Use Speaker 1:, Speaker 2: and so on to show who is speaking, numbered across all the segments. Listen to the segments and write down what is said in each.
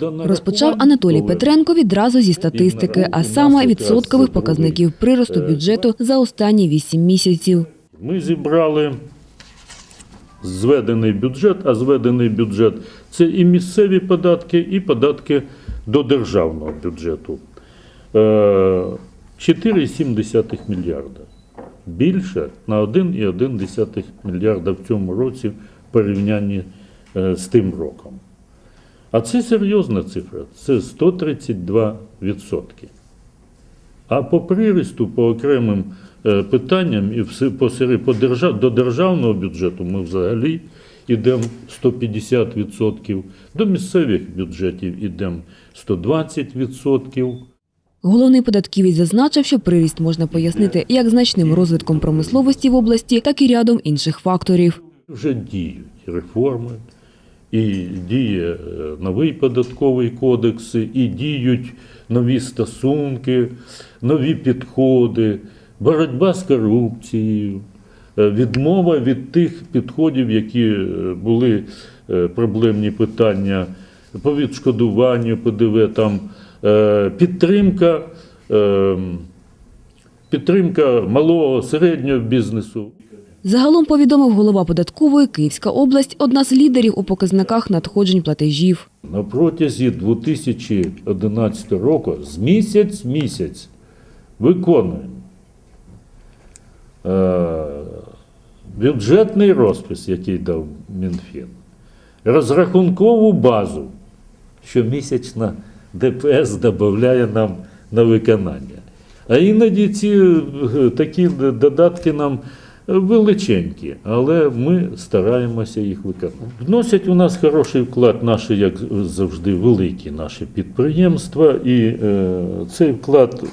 Speaker 1: Розпочав Анатолій Петренко відразу зі статистики, а саме відсоткових показників приросту бюджету за останні вісім місяців.
Speaker 2: Ми зібрали зведений бюджет, а зведений бюджет це і місцеві податки, і податки до державного бюджету. Е, 4,7 мільярда. Більше на 1,1 мільярда в цьому році в порівнянні е, з тим роком. А це серйозна цифра, це 132 відсотки. А по приросту, по окремим е, питанням і по держав, до державного бюджету ми взагалі йдемо 150%, до місцевих бюджетів йдемо 120%.
Speaker 1: Головний податківець зазначив, що приріст можна пояснити як значним розвитком промисловості в області, так і рядом інших факторів.
Speaker 2: Вже діють реформи, і діє е, новий податковий кодекс, і діють нові стосунки, нові підходи, боротьба з корупцією, е, відмова від тих підходів, які е, були проблемні питання по відшкодуванню ПДВ, там підтримка. е, Підтримка малого середнього бізнесу.
Speaker 1: Загалом повідомив голова податкової Київська область одна з лідерів у показниках надходжень платежів.
Speaker 2: На протязі 2011 року з місяць місяць виконуємо е, бюджетний розпис, який дав Мінфін, розрахункову базу, щомісячна ДПС додає нам на виконання. А іноді ці е, такі додатки нам величенькі, але ми стараємося їх виконати. Вносять у нас хороший вклад наші, як завжди, великі наші підприємства, і е, цей вклад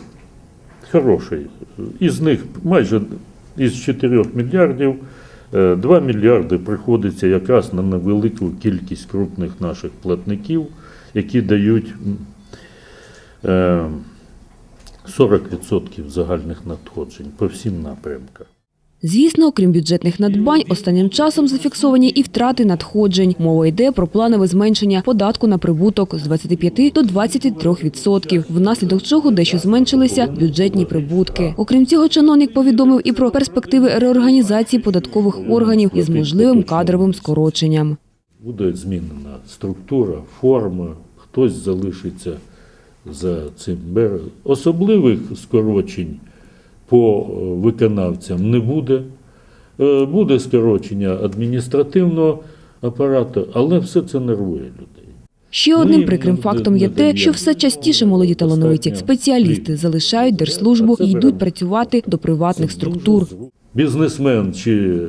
Speaker 2: хороший. Із них майже із 4 мільярдів е, 2 мільярди приходиться якраз на невелику кількість крупних наших платників, які дають е, 40% загальних надходжень по всім напрямкам.
Speaker 1: Звісно, окрім бюджетних надбань, останнім часом зафіксовані і втрати надходжень. Мова йде про планове зменшення податку на прибуток з 25 до 23 відсотків, внаслідок чого дещо зменшилися бюджетні прибутки. Окрім цього, чиновник повідомив і про перспективи реорганізації податкових органів із можливим кадровим скороченням.
Speaker 2: Буде змінена структура, форма, хтось залишиться за цим. Особливих скорочень по е, виконавцям не буде. Е, Буде скорочення адміністративного апарату, але все це нервує людей.
Speaker 1: Ще одним прикрим фактом є те, що все частіше молоді талановиті спеціалісти залишають держслужбу і йдуть працювати до приватних структур.
Speaker 2: Бізнесмен чи е,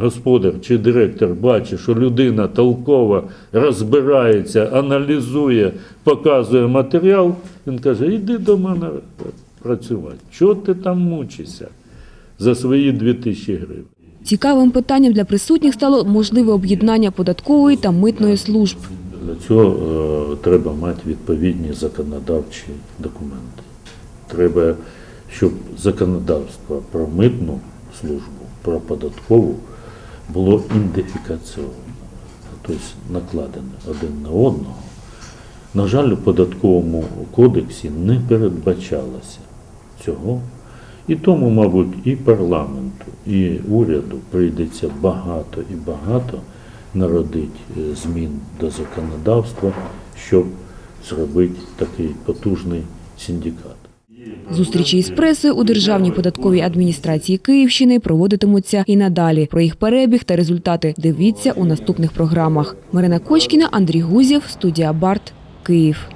Speaker 2: господар чи директор бачить, що людина толкова розбирається, аналізує, показує матеріал, він каже: йди до мене працювати. Чого ти там мучишся за свої 2000 гривень?
Speaker 1: Цікавим питанням для присутніх стало можливе об'єднання податкової та митної служб.
Speaker 2: Для цього е, треба мати відповідні законодавчі документи. Треба, щоб законодавство про митну службу, про податкову було ідентифікаційне, тобто накладене один на одного. На жаль, у податковому кодексі не передбачалося цього. І тому, мабуть, і парламенту, і уряду прийдеться багато і багато народити е, змін до законодавства, щоб зробити такий потужний синдикат.
Speaker 1: Зустрічі із пресою у Державній податковій адміністрації Київщини проводитимуться і надалі. Про їх перебіг та результати дивіться у наступних програмах. Марина Кочкіна, Андрій Гузєв, студія Барт, Київ.